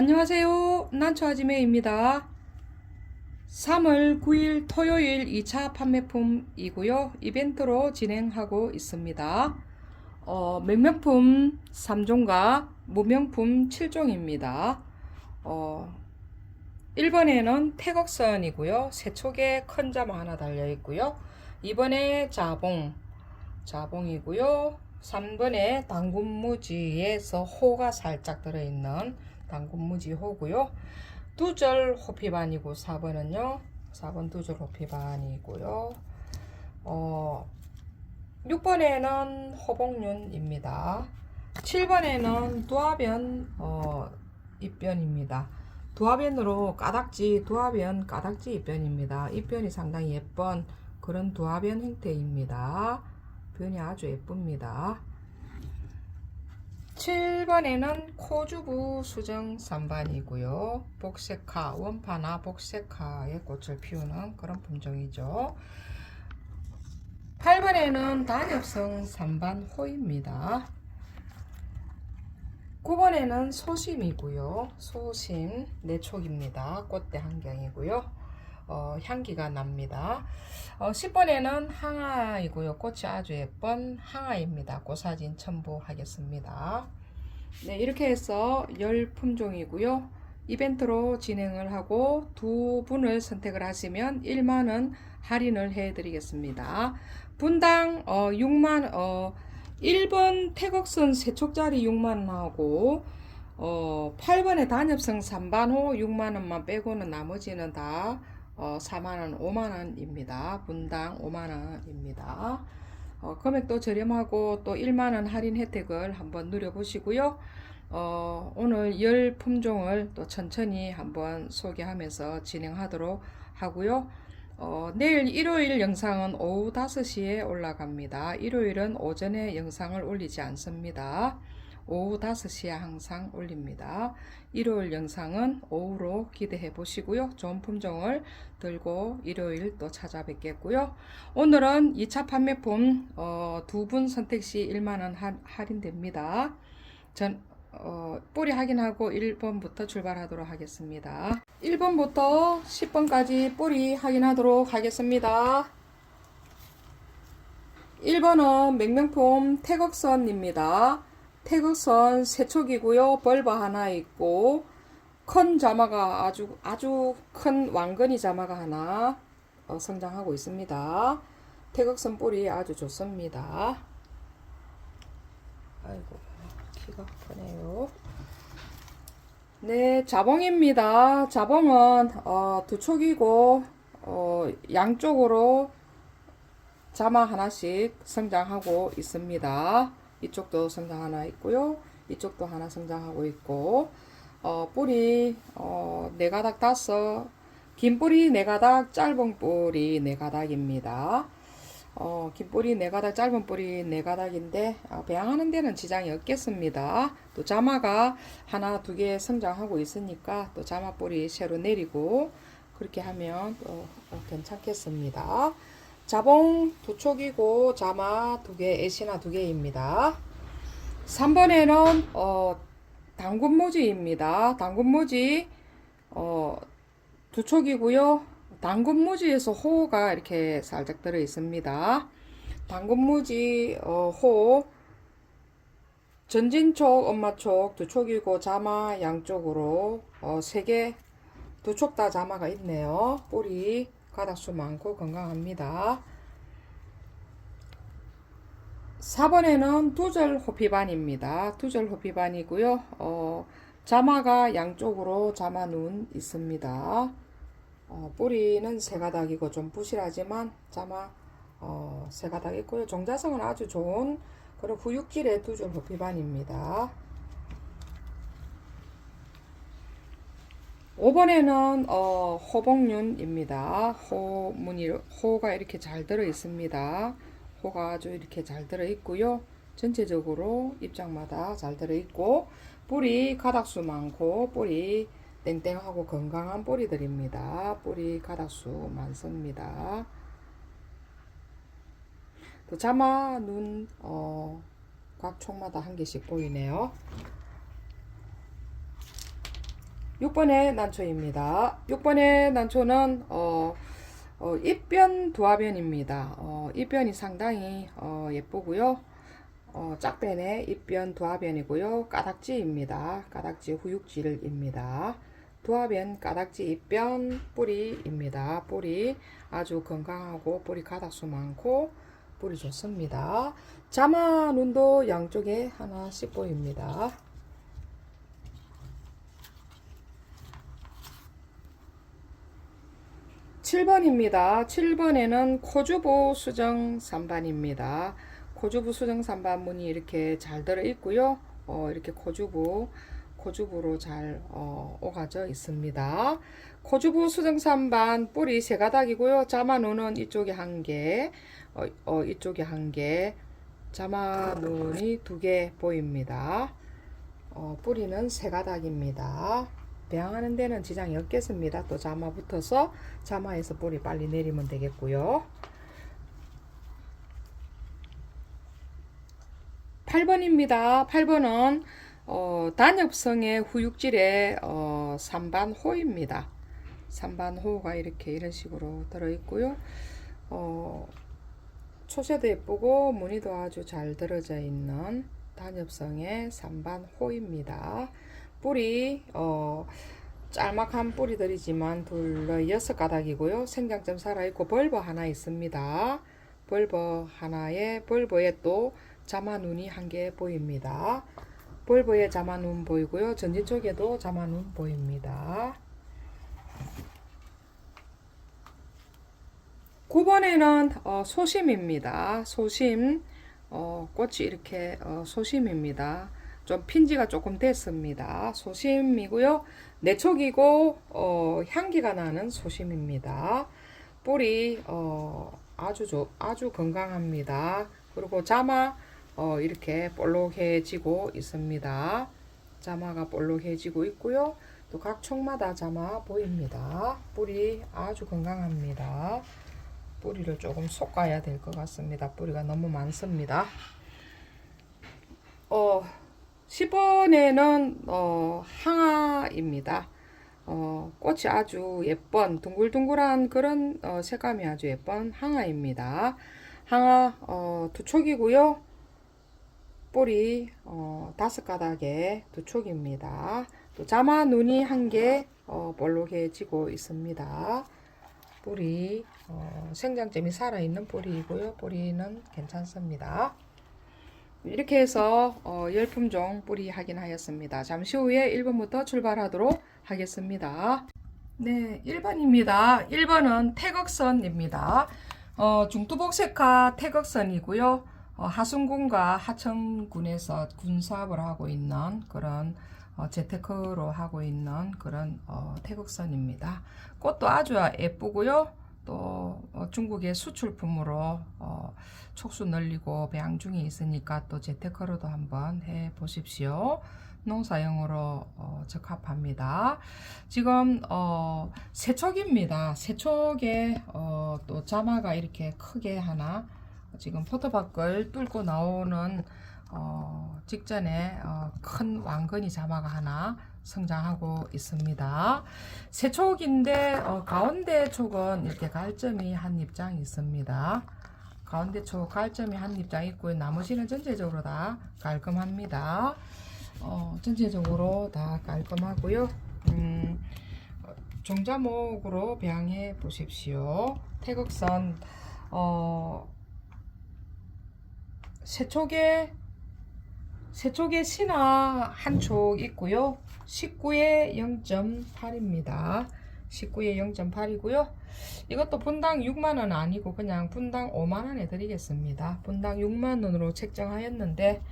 안녕하세요. 난초 아지매입니다. 3월 9일 토요일 2차 판매품이고요. 이벤트로 진행하고 있습니다. 어, 명명품 3종과 무명품 7종입니다. 어, 1번에는 태극선이고요. 세촉에 큰 자마 하나 달려 있고요. 2번에 자봉, 자봉이고요. 3번에 당군무지에서 호가 살짝 들어있는 당군무지 호고요. 두절 호피반이고 4번은요. 4번 두절 호피반이고요. 어, 6번에는 호복륜입니다. 7번에는 두화변 어, 입변입니다. 두화변으로 까닥지 두화변 까닥지 입변입니다. 입변이 상당히 예쁜 그런 두화변 형태입니다. 변이 아주 예쁩니다. 7번에는 코주부 수정 3반이고요. 복색화, 원파나 복색화의 꽃을 피우는 그런 품종이죠. 8번에는 단엽성 3반 호입니다. 9번에는 소심이고요. 소심 내촉입니다. 꽃대 한경이고요. 어, 향기가 납니다. 어, 10번에는 항아이고요. 꽃이 아주 예쁜 항아입니다. 그 사진 첨부하겠습니다. 네, 이렇게 해서 열 품종이고요. 이벤트로 진행을 하고 두 분을 선택을 하시면 1만원 할인을 해 드리겠습니다. 분당 어, 6만 어, 1번 태극선 세촉짜리 6만원하고 어, 8번에 단엽성 3반호 6만원만 빼고는 나머지는 다 어, 4만원, 5만원입니다. 분당 5만원입니다. 어, 금액도 저렴하고 또 1만원 할인 혜택을 한번 누려보시고요. 어, 오늘 열 품종을 또 천천히 한번 소개하면서 진행하도록 하고요. 어, 내일 일요일 영상은 오후 5시에 올라갑니다. 일요일은 오전에 영상을 올리지 않습니다. 오후 5시에 항상 올립니다. 일요일 영상은 오후로 기대해 보시고요. 좋은 품종을 들고 일요일 또 찾아뵙겠고요. 오늘은 2차 판매품 어, 두분 선택 시 1만원 할인됩니다. 전 어, 뿌리 확인하고 1번부터 출발하도록 하겠습니다. 1번부터 10번까지 뿌리 확인하도록 하겠습니다. 1번은 맹명품 태극선입니다. 태극선 세촉이고요. 벌버 하나 있고 큰 자마가 아주 아주 큰 왕건이 자마가 하나 어, 성장하고 있습니다. 태극선 뿌리 아주 좋습니다. 아이고 키가 크네요. 네, 자봉입니다. 자봉은 어, 두 촉이고 어, 양쪽으로 자마 하나씩 성장하고 있습니다. 이쪽도 성장 하나 있고요. 이쪽도 하나 성장하고 있고 어, 뿌리 어, 네 가닥 따서 긴 뿌리 네 가닥, 짧은 뿌리 네 가닥입니다. 어, 긴 뿌리 네 가닥, 짧은 뿌리 네 가닥인데 어, 배양하는 데는 지장이 없겠습니다. 또 자마가 하나 두 개 성장하고 있으니까 또 자마 뿌리 새로 내리고 그렇게 하면 또 어, 괜찮겠습니다. 자봉 두 촉이고 자마 두 개, 애시나 두 개입니다. 3번에는 어, 당근모지입니다. 당근모지 어, 두 촉이고요. 당근무지에서 호가 이렇게 살짝 들어 있습니다. 당근무지 어, 호 전진촉, 엄마촉 두 촉이고 자마 양쪽으로 어, 세 개, 두촉 다 자마가 있네요. 뿌리 가닥수 많고 건강합니다. 4번에는 두절 호피반입니다. 두절 호피반이고요. 어, 자마가 양쪽으로 자마 눈 있습니다. 어, 뿌리는 세 가닥이고 좀 부실하지만 자마 어, 세 가닥 있고요. 종자성은 아주 좋은 그런 후육질의 두줄 호피반입니다. 5번에는 어, 호복륜입니다. 호무늬 호가 이렇게 잘 들어 있습니다. 호가 아주 이렇게 잘 들어 있고요. 전체적으로 입장마다 잘 들어 있고 뿌리 가닥수 많고 뿌리 땡땡하고 건강한 뿌리들입니다. 뿌리 가닥수 많습니다. 또 자마 눈 어, 각 촉마다 한 개씩 보이네요. 6번의 난초입니다. 6번의 난초는 어, 어, 입변 두화변입니다. 어, 입변이 상당히 어, 예쁘고요. 어, 짝변의 입변 두화변이고요. 까닥지입니다. 까닥지 후육질입니다. 두화변 까닥지 입변 뿌리입니다. 뿌리 아주 건강하고 뿌리 가닥수 많고 뿌리 좋습니다. 자마 눈도 양쪽에 하나씩 보입니다. 7번입니다. 7번에는 코주보 수정 3반입니다. 코주부 수정 3반 문이 이렇게 잘 들어 있고요. 어, 이렇게 코주부 코주부로 잘 어, 오가져 있습니다. 코주부 수정 3반 뿌리 세 가닥이고요. 자마눈은 이쪽에 한 개, 어, 어, 이쪽에 한 개, 자마눈이 두 개 보입니다. 어, 뿌리는 세 가닥입니다. 배양하는 데는 지장이 없겠습니다. 또 자마 붙어서 자마에서 뿌리 빨리 내리면 되겠고요. 8번입니다. 8번은 어, 단엽성의 후육질의 어, 3반 호입니다. 3반 호가 이렇게 이런 식으로 들어있고요. 어, 초세도 예쁘고 무늬도 아주 잘 들어져 있는 단엽성의 3반 호입니다. 뿌리 어, 짤막한 뿌리들이지만 둘러 여섯 가닥이고요. 생장점 살아있고 벌버 하나 있습니다. 벌버 하나에 벌버에 또 자마눈이 한 개 보입니다. 벌버에 자마눈 보이고요. 전진 쪽에도 자마눈 보입니다. 9번에는 어, 소심입니다. 소심 어, 꽃이 이렇게 어, 소심입니다. 좀 핀지가 조금 됐습니다. 소심이고요. 내촉이고 어, 향기가 나는 소심입니다. 뿌리 어, 아주 좋, 아주 건강합니다. 그리고 자마 어, 이렇게 볼록해지고 있습니다. 자마가 볼록해지고 있고요. 또각 촉마다 자마 보입니다. 뿌리 아주 건강합니다. 뿌리를 조금 솎아야 될 것 같습니다. 뿌리가 너무 많습니다. 어, 10번에는 어, 항아입니다. 어, 꽃이 아주 예쁜 둥글둥글한 그런 어, 색감이 아주 예쁜 항아입니다. 항아 어, 두 촉이고요. 뿌리 어, 다섯 가닥에 두 촉입니다. 또 자마 눈이 한개 어, 볼록해지고 있습니다. 뿌리 어, 생장점이 살아있는 뿌리이고요. 뿌리는 괜찮습니다. 이렇게 해서 어, 열품종 뿌리 확인하였습니다. 잠시 후에 1번부터 출발하도록 하겠습니다. 네, 1번입니다. 1번은 태극선입니다. 어, 중투복색화 태극선이고요. 어, 하순군과 하천군에서 군사업을 하고 있는 그런 어, 재테크로 하고 있는 그런 어, 태극선입니다. 꽃도 아주 예쁘고요. 또 어, 중국의 수출품으로 어, 촉수 늘리고 배양 중에 있으니까 또 재테크로도 한번 해 보십시오. 농사용으로 어, 적합합니다. 지금 어, 세촉입니다. 세촉에 어, 또 자마가 이렇게 크게 하나 지금 포토박을 뚫고 나오는 어, 직전에 어, 큰 왕건이 자마가 하나 성장하고 있습니다. 세 촉인데 어, 가운데 촉은 이렇게 갈점이 한 입장 있습니다. 가운데 촉 갈점이 한 입장 있고 나머지는 전체적으로 다 깔끔합니다. 어, 전체적으로 다 깔끔하고요. 음, 종자목으로 배양해 보십시오. 태극선 어, 세촉에 세촉에 신화 한 촉 있고요. 19에 0.8입니다. 19에 0.8이고요. 이것도 분당 6만원 아니고 그냥 분당 5만원에 드리겠습니다. 분당 6만원으로 책정하였는데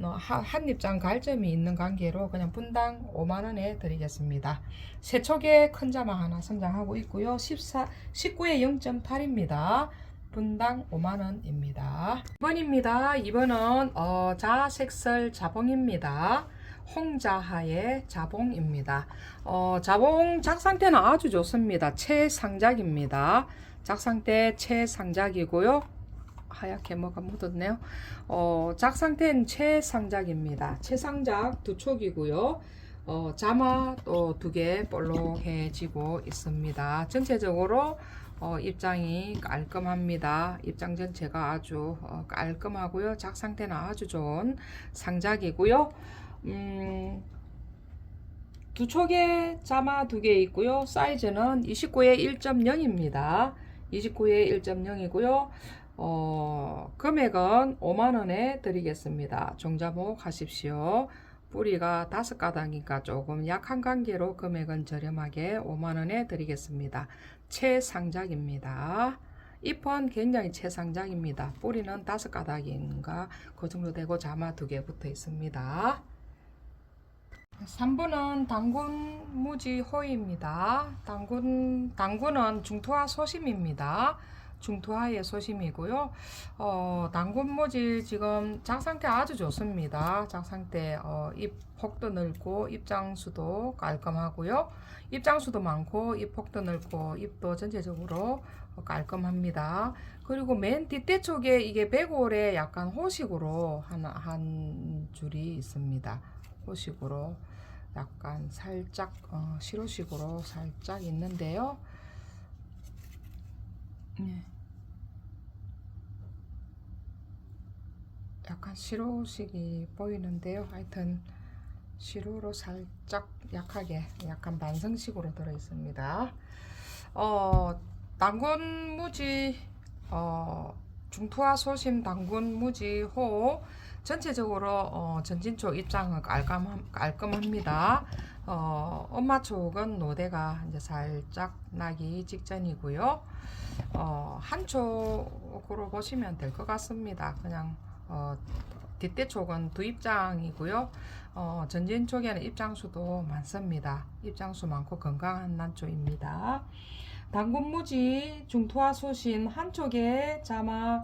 어, 한 입장 갈점이 있는 관계로 그냥 분당 5만원에 드리겠습니다. 세척에 큰 자마 하나 성장하고 있고요. 14, 19에 0.8입니다. 분당 5만원입니다. 2번입니다. 2번은 어, 자색설 자봉입니다. 홍자하의 자봉입니다. 어, 자봉 작상태는 아주 좋습니다. 최상작입니다. 작상태 최상작이고요. 하얗게 뭐가 묻었네요. 어, 작상태는 최상작입니다. 최상작 두 촉이고요. 어, 자마 또 두 개 볼록해지고 있습니다. 전체적으로 어, 입장이 깔끔합니다. 입장 전체가 아주 어, 깔끔하고요. 작 상태는 아주 좋은 상작이고요. 음, 두 촉에 자마 두 개 있고요. 사이즈는 29에 1.0입니다. 29에 1.0이고요. 어, 금액은 5만원에 드리겠습니다. 종자목 하십시오. 뿌리가 다섯 가닥이니까 조금 약한 관계로 금액은 저렴하게 5만원에 드리겠습니다. 최상작입니다. 잎은 굉장히 최상작입니다. 뿌리는 다섯 가닥인가 그 정도 되고 자마 두 개 붙어 있습니다. 3번은 당군 무지 호입니다. 당군 당군은 중투하 소심입니다. 중투하의 소심이고요. 어, 당군 무지 지금 작상태 아주 좋습니다. 작상태 어, 잎 폭도 넓고 입장수도 깔끔하고요. 입장수도 많고 잎 폭도 넓고 잎도 전체적으로 깔끔합니다. 그리고 맨 뒷대 쪽에 이게 백올에 약간 호식으로 한, 한 줄이 있습니다. 호식으로 약간 살짝 어, 시로식으로 살짝 있는데요. 네. 약간 시로식이 보이는데요. 하여튼 시로로 살짝 약하게 약간 반성식으로 들어 있습니다. 어, 당군 무지 어, 중투하 소심 당군 무지 호 전체적으로 어, 전진초 입장은 깔끔함, 깔끔합니다. 어, 엄마 쪽은 노대가 이제 살짝 나기 직전이고요. 어, 한쪽으로 보시면 될 것 같습니다. 그냥 어, 뒷대 쪽은 두 입장이고요. 어, 전진 쪽에는 입장수도 많습니다. 입장수 많고 건강한 난초입니다. 당군무지 중투하 소신 한쪽에 자마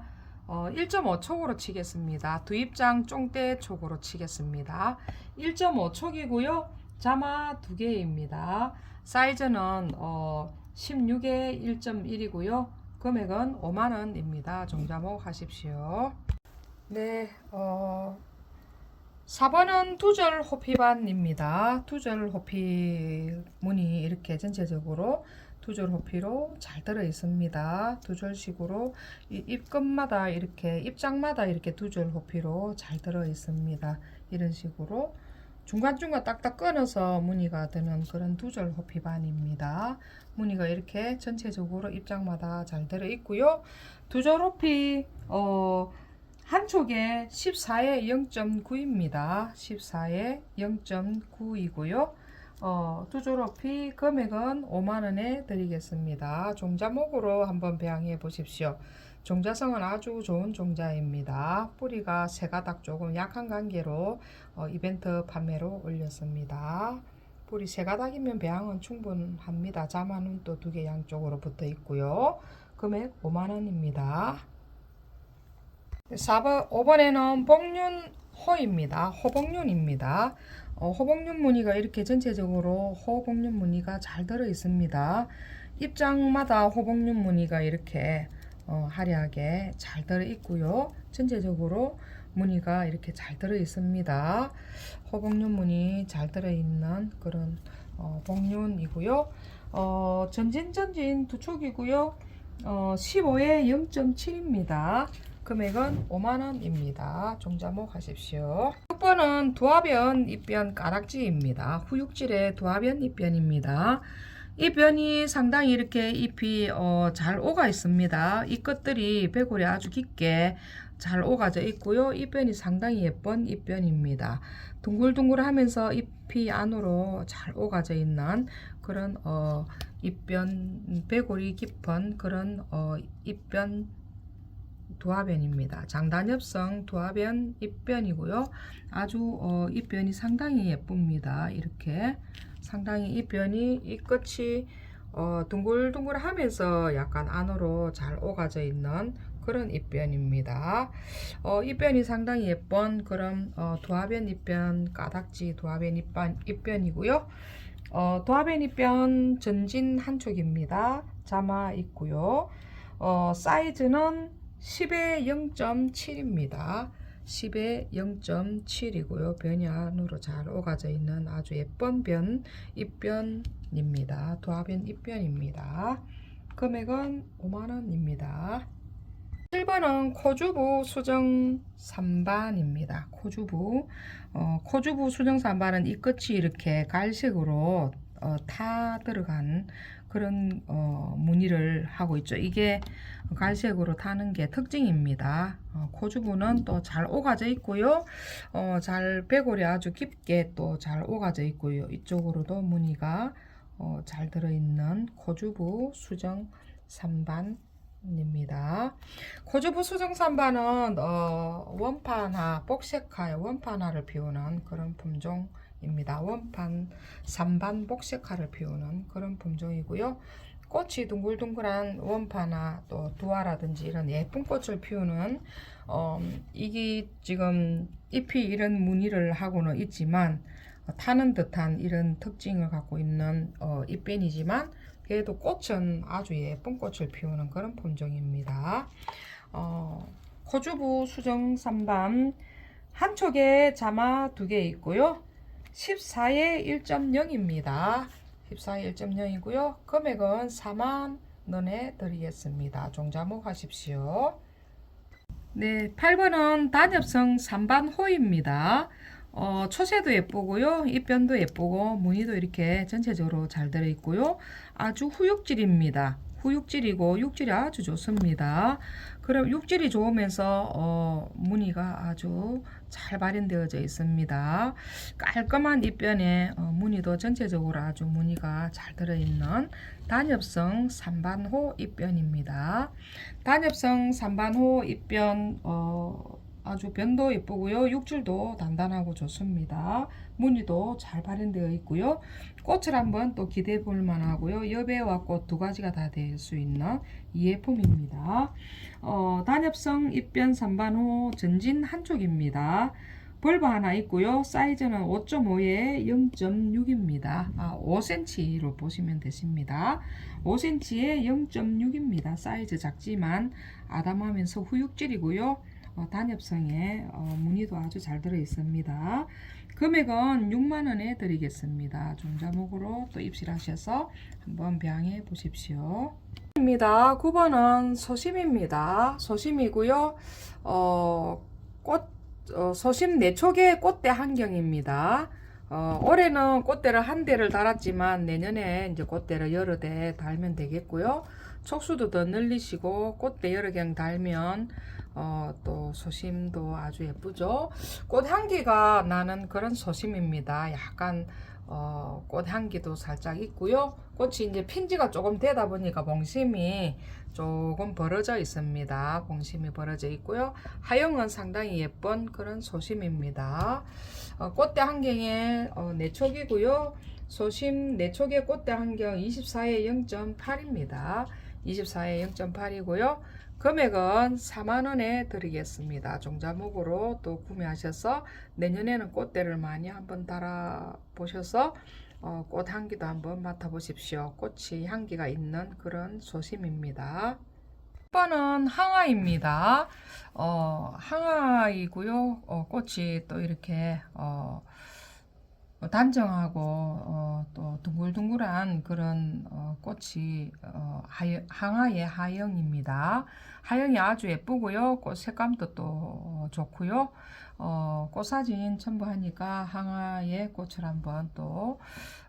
어, 1.5촉으로 치겠습니다. 두 입장 쫑대 촉으로 치겠습니다. 1.5촉이고요. 자마 두 개입니다. 사이즈는 어, 16에 1.1이고요. 금액은 5만원입니다. 종자목 하십시오. 네, 어, 4번은 두절 호피반입니다. 두절 호피 문이 이렇게 전체적으로 두절 호피로 잘 들어 있습니다. 두절식으로 이 입끝마다 이렇게 입장마다 이렇게 두절 호피로 잘 들어 있습니다. 이런 식으로 중간중간 딱딱 끊어서 무늬가 되는 그런 두절 호피반입니다. 무늬가 이렇게 전체적으로 입장마다 잘 들어 있고요. 두절 호피 어 한쪽에 14에 0.9입니다. 14에 0.9이고요. 어, 두조로피 금액은 5만원에 드리겠습니다. 종자목으로 한번 배양해 보십시오. 종자성은 아주 좋은 종자입니다. 뿌리가 세 가닥 조금 약한 관계로 어, 이벤트 판매로 올렸습니다. 뿌리 세 가닥이면 배양은 충분합니다. 자마는 또두 개 양쪽으로 붙어 있고요. 금액 5만원입니다. 4번, 5번에는 복륜 호입니다. 호복륜입니다. 어, 호복륜 무늬가 이렇게 전체적으로 호복륜 무늬가 잘 들어 있습니다. 입장마다 호복륜 무늬가 이렇게 어, 화려하게 잘 들어 있고요. 전체적으로 무늬가 이렇게 잘 들어 있습니다. 호복륜 무늬 잘 들어 있는 그런 어, 복륜이고요. 어, 전진 전진 두 촉이고요. 어, 15에 0.7입니다. 금액은 5만원입니다. 종자목 하십시오. 6번은 도화변 입변 가락지입니다. 후육질의 도화변 입변입니다. 이 변이 상당히 이렇게 잎이 어, 잘 오가 있습니다. 이 끝들이 배골이 아주 깊게 잘 오가져 있고요. 이 변이 상당히 예쁜 잎변입니다. 둥글둥글 하면서 잎이 안으로 잘 오가져 있는 그런 어, 잎변 배골이 깊은 그런 어, 잎변 도화변입니다. 장단엽성 도화변 잎변이고요. 아주 어, 잎변이 상당히 예쁩니다. 이렇게 상당히 잎변이 이 끝이 어, 둥글둥글하면서 약간 안으로 잘 오가져 있는 그런 잎변입니다. 어, 잎변이 상당히 예쁜 그런 어, 도화변 잎변 까닥지 도화변 잎변, 잎변이고요. 어, 도화변 잎변 전진 한쪽입니다. 자마 있고요. 어, 사이즈는 10에 0.7입니다. 10에 0.7이고요. 변이 안으로 잘 오가져 있는 아주 예쁜 변 입변입니다. 도화변 입변입니다. 금액은 5만원입니다. 7번은 코주부 수정 3반입니다. 코주부 어, 코주부 수정 3반은 이 끝이 이렇게 갈색으로 어, 타 들어간 그런 어, 무늬를 하고 있죠. 이게 갈색으로 타는 게 특징입니다. 어, 코주부는 또 잘 오가져 있고요. 어, 잘 배골이 아주 깊게 또 잘 오가져 있고요. 이쪽으로도 무늬가 어, 잘 들어있는 코주부 수정 3반 입니다. 코주부 수정 3반은 어, 원판화, 복색화의 원판화를 비우는 그런 품종 입니다. 원판 3반 복색화를 비우는 그런 품종이고요. 꽃이 둥글둥글한 원파나 또 두화라든지 이런 예쁜 꽃을 피우는 어, 이게 지금 잎이 이런 무늬를 하고는 있지만 어, 타는 듯한 이런 특징을 갖고 있는 어, 잎변이지만 그래도 꽃은 아주 예쁜 꽃을 피우는 그런 품종입니다. 어, 코주부 수정 3반 한 촉에 자마 두 개 있고요. 14에 1.0입니다. 14에 1.0이고요. 금액은 4만 원에 드리겠습니다. 종자목 하십시오. 네, 8번은 단엽성 3반 호입니다. 어, 초세도 예쁘고요. 잎변도 예쁘고 무늬도 이렇게 전체적으로 잘 들어있고요. 아주 후육질입니다. 후육질이고 육질이 아주 좋습니다. 그럼 육질이 좋으면서 어, 무늬가 아주 잘 발현되어져 있습니다. 깔끔한 잎변에 어, 무늬도 전체적으로 아주 무늬가 잘 들어있는 단엽성 3반호 잎변입니다. 단엽성 3반호 잎변 어, 아주 변도 예쁘고요. 육질도 단단하고 좋습니다. 무늬도 잘 발현되어 있고요. 꽃을 한번 또 기대해 볼 만하고요. 여배와 꽃 두 가지가 다 될 수 있는 이 예품입니다. 어, 단엽성 입변 3반호 전진 한쪽입니다. 벌브 하나 있고요. 사이즈는 5.5에 0.6입니다. 아, 5cm로 보시면 되십니다. 5cm에 0.6입니다. 사이즈 작지만 아담하면서 후육질이고요. 어, 단엽성에 어, 무늬도 아주 잘 들어 있습니다. 금액은 6만원에 드리겠습니다. 종자목으로 또 입실하셔서 한번 병해 보십시오. 입니다. 9번은 소심입니다. 소심이고요. 어, 꽃, 어, 소심 내초계 꽃대 한경입니다. 어, 올해는 꽃대를 한 대를 달았지만 내년에 이제 꽃대를 여러 대 달면 되겠고요. 촉수도 더 늘리시고 꽃대 여러 개 달면 어, 또 소심도 아주 예쁘죠. 꽃 향기가 나는 그런 소심입니다. 약간 어, 꽃 향기도 살짝 있고요. 꽃이 이제 핀지가 조금 되다 보니까 봉심이 조금 벌어져 있습니다. 봉심이 벌어져 있고요. 하영은 상당히 예쁜 그런 소심입니다. 어, 꽃대 한경에 어, 내촉이고요. 소심 내촉의 꽃대 한경 24에 0.8입니다. 24에 0.8이고요. 금액은 4만원에 드리겠습니다. 종자목으로 또 구매하셔서 내년에는 꽃대를 많이 한번 달아보셔서 어, 꽃 향기도 한번 맡아보십시오. 꽃이 향기가 있는 그런 소심입니다. 1번은 항아입니다. 어, 항아이고요. 어, 꽃이 또 이렇게 어, 단정하고 어, 또 둥글둥글한 그런 어, 꽃이 어, 하여, 항아의 하영입니다. 하영이 아주 예쁘고요. 꽃 색감도 또 어, 좋고요. 어, 꽃 사진 첨부하니까 항아의 꽃을 한번 또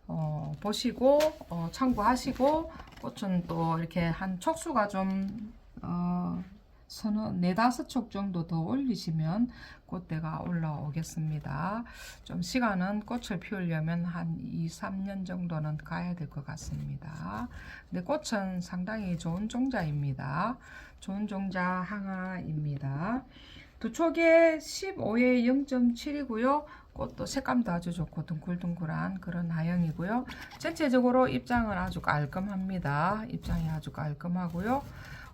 어, 보시고 어, 참고하시고 꽃은 또 이렇게 한 촉수가 좀 어, 서너 네다섯 촉 정도 더 올리시면 꽃대가 올라오겠습니다. 좀 시간은 꽃을 피우려면 한 2, 3년 정도는 가야 될 것 같습니다. 근데 꽃은 상당히 좋은 종자입니다. 좋은 종자 항아입니다. 두 촉에 15에 0.7이고요. 꽃도 색감도 아주 좋고 둥글둥글한 그런 하영이고요. 전체적으로 입장은 아주 깔끔합니다. 입장이 아주 깔끔하고요.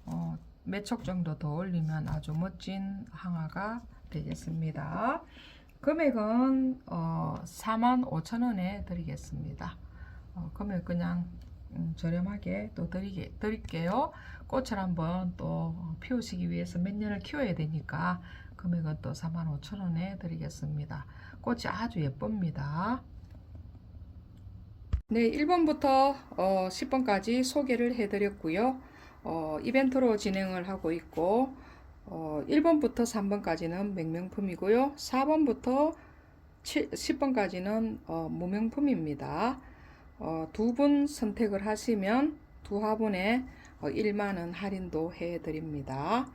어, 몇 촉 정도 더 올리면 아주 멋진 항아가 되겠습니다. 금액은 어, 45,000원에 드리겠습니다. 어, 금액 그냥 음, 저렴하게 또 드리게, 드릴게요. 꽃을 한번 또 피우시기 위해서 몇 년을 키워야 되니까 금액은 또 45,000원에 드리겠습니다. 꽃이 아주 예쁩니다. 네, 1번부터 어, 10번까지 소개를 해드렸고요. 어, 이벤트로 진행을 하고 있고 어, 1번부터 3번까지는 명명품이고요. 4번부터 7, 10번까지는 어, 무명품입니다. 어, 두 분 선택을 하시면 두 화분에 어, 1만원 할인도 해드립니다.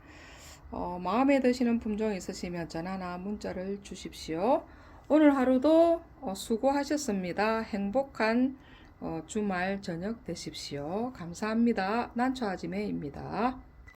어, 마음에 드시는 품종 있으시면 전화나 문자를 주십시오. 오늘 하루도 어, 수고하셨습니다. 행복한 어, 주말 저녁 되십시오. 감사합니다. 난초아지매입니다.